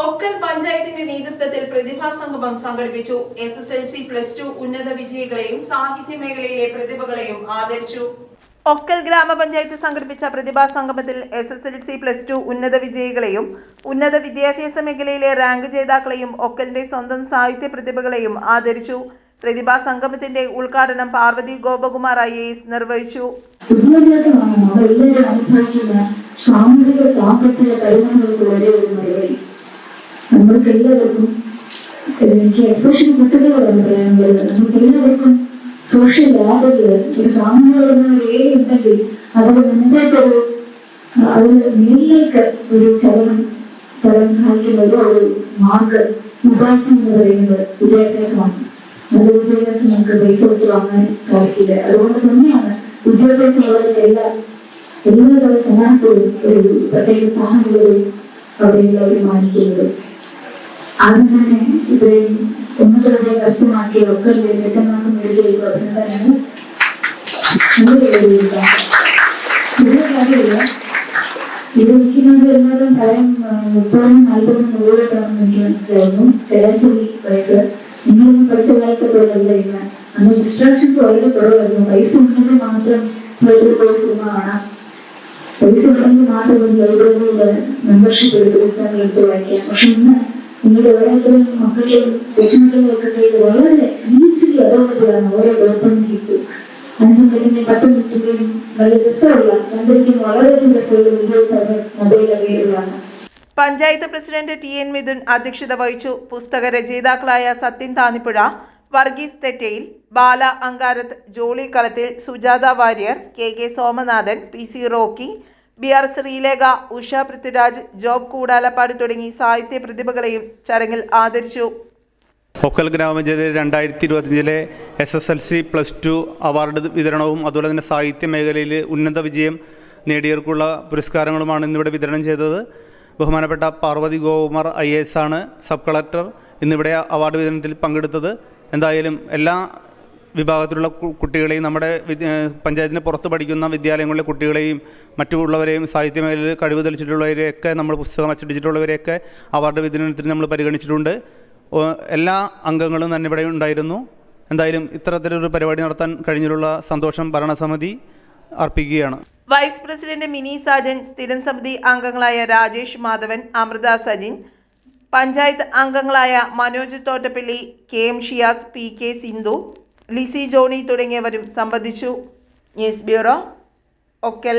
ഒക്കൽ പഞ്ചായത്തിന്റെ നേതൃത്വത്തിൽ പ്രതിഭാ സംഗമം സംഘടിപ്പിച്ചു. S S L C plus two ഉന്നത വിജയികളെയും സാഹിത്യ മേഖലയിലെ പ്രതിഭകളെയും ആദരിച്ചു. ഒക്കൽ ഗ്രാമപഞ്ചായത്ത് സംഘടിപ്പിച്ച പ്രതിഭാ സംഗമത്തിൽ S S L C plus two ഉന്നത വിജയികളെയും ഉന്നത വിദ്യാഭ്യാസ മേഖലയിലെ റാങ്ക് ജേതാക്കളെയും ഒക്കലിന്റെ സ്വന്തം സാഹിത്യ പ്രതിഭകളെയും ആദരിച്ചു. പ്രതിഭാ സംഗമത്തിന്റെ ഉദ്ഘാടനം പാർവതി ഗോപകുമാർ ഐ എസ് നിർവഹിച്ചു. സാമൂഹിക സാമ്പത്തിക പരിണാമങ്ങൾക്ക് ഒരേ ഒരു മറുപടി. നമ്മൾക്ക് എല്ലാവർക്കും എനിക്ക് എക്സ്പ്രഷൻ കുട്ടികളാണ് പറയാനുള്ളത് നമുക്ക് എല്ലാവർക്കും സോഷ്യൽ ലാബിൽ ഒരു സാമൂഹിക ഏരി ഉണ്ടെങ്കിൽ അതിന് മുമ്പോട്ടൊരു അതിന് മേലിലേക്ക് ഒരു ചലനം തരാൻ സഹായിക്കുന്ന ഒരു ഒരു മാർഗ ഉപാധി എന്ന് പറയുന്നത് വിദ്യാഭ്യാസമാണ്. നല്ല വിദ്യാഭ്യാസം നമുക്ക് പൈസ കൊടുത്ത് വാങ്ങാൻ സാധിക്കില്ല. അതുകൊണ്ട് തന്നെയാണ് വിദ്യാഭ്യാസം വളരെ എല്ലാ എല്ലാതര സമൂഹത്തോടും ഒരു പ്രത്യേക സ്ഥാനങ്ങളിൽ അവിടെയുള്ളവർ മാനിക്കുന്നത്. అందుకనే ఇప్పుడు ఉన్నత వస్తూ మాకు ఒక్కరు లేదు నాకు మీరు అభినందనలు ಇದು ಮುಖ್ಯಮಂತ್ರಿ ಎಲ್ಲರೂ ಟೈಮ್ ಮುಪ್ಪನ್ನು ನಲ್ವತ್ತೊಂದು ಓಡಾಟ ಮುಖ್ಯಮಂತ್ರಿಗಳು ಸರಾಸರಿ ವಯಸ್ಸು ಇನ್ನೊಂದು ಪರಿಚಯಗಳಲ್ಲ ಇಲ್ಲ ನಮ್ಮ ಇನ್ಸ್ಟ್ರಕ್ಷನ್ಸ್ ಒಳ್ಳೆ ಬರೋದು ವಯಸ್ಸು ಉಂಟಂದ್ರೆ ಮಾತ್ರ ಲೈಬ್ರರಿ ಕೋರ್ಸ್ ಮಾಡೋಣ ವಯಸ್ಸು ಉಂಟಂದ್ರೆ ಮಾತ್ರ ಒಂದು ಲೈಬ್ರರಿ ಮೆಂಬರ್ಶಿಪ್ ಇರ್ತದೆ ಅಂತ ಹೇಳ್ತೀವಿ ಯಾಕೆ വളരെ ഓരോ panchayat president T N Mithun അധ്യക്ഷത വഹിച്ചു. പുസ്തക രചയിതാക്കളായ Sathyan Thannipuzha Varghese Thettayil Bala Ankarath Jolly Kalathil Sujatha Warrier K K Somanathan P C Rocky B R Sreelekha Usha Prithviraj Job Koodalappad തുടങ്ങി സാഹിത്യ പ്രതിഭകളെയും ചടങ്ങിൽ ആദരിച്ചു. ഒക്കൽ ഗ്രാമപഞ്ചായത്ത് രണ്ടായിരത്തി ഇരുപത്തിയഞ്ചിലെ S S L C plus two award വിതരണവും അതുപോലെ തന്നെ സാഹിത്യ മേഖലയിൽ ഉന്നത വിജയം നേടിയവർക്കുള്ള പുരസ്കാരങ്ങളുമാണ് ഇന്നിവിടെ വിതരണം ചെയ്തത്. ബഹുമാനപ്പെട്ട പാർവതി ഗോകുമാർ ഐ എസ് ആണ് സബ് കളക്ടർ. ഇന്നിവിടെ അവാർഡ് വിതരണത്തിൽ പങ്കെടുത്തത്. എന്തായാലും എല്ലാ വിഭാഗത്തിലുള്ള കുട്ടികളെയും നമ്മുടെ പഞ്ചായത്തിന് പുറത്ത് പഠിക്കുന്ന വിദ്യാലയങ്ങളിലെ കുട്ടികളെയും മറ്റുള്ളവരെയും സാഹിത്യ മേഖലയിൽ കഴിവ് തെളിച്ചിട്ടുള്ളവരെയൊക്കെ നമ്മൾ പുസ്തകം അച്ചടിച്ചിട്ടുള്ളവരെയൊക്കെ അവാർഡ് വിതരണത്തിന് നമ്മൾ പരിഗണിച്ചിട്ടുണ്ട്. എല്ലാ അംഗങ്ങളും തന്നെ ഇവിടെ ഉണ്ടായിരുന്നു. എന്തായാലും ഇത്തരത്തിലൊരു പരിപാടി നടത്താൻ കഴിഞ്ഞിട്ടുള്ള സന്തോഷം ഭരണസമിതി അർപ്പിക്കുകയാണ്. വൈസ് പ്രസിഡന്റ് മിനി സാജൻ സ്ഥിരം സമിതി അംഗങ്ങളായ രാജേഷ് മാധവൻ അമൃത സജിൻ പഞ്ചായത്ത് അംഗങ്ങളായ Manoj Thottappally K M Shiyas P K Sindhu Lissy Johny തുടങ്ങിയവരും സംബന്ധിച്ചു. News bureau. ഒക്കൽ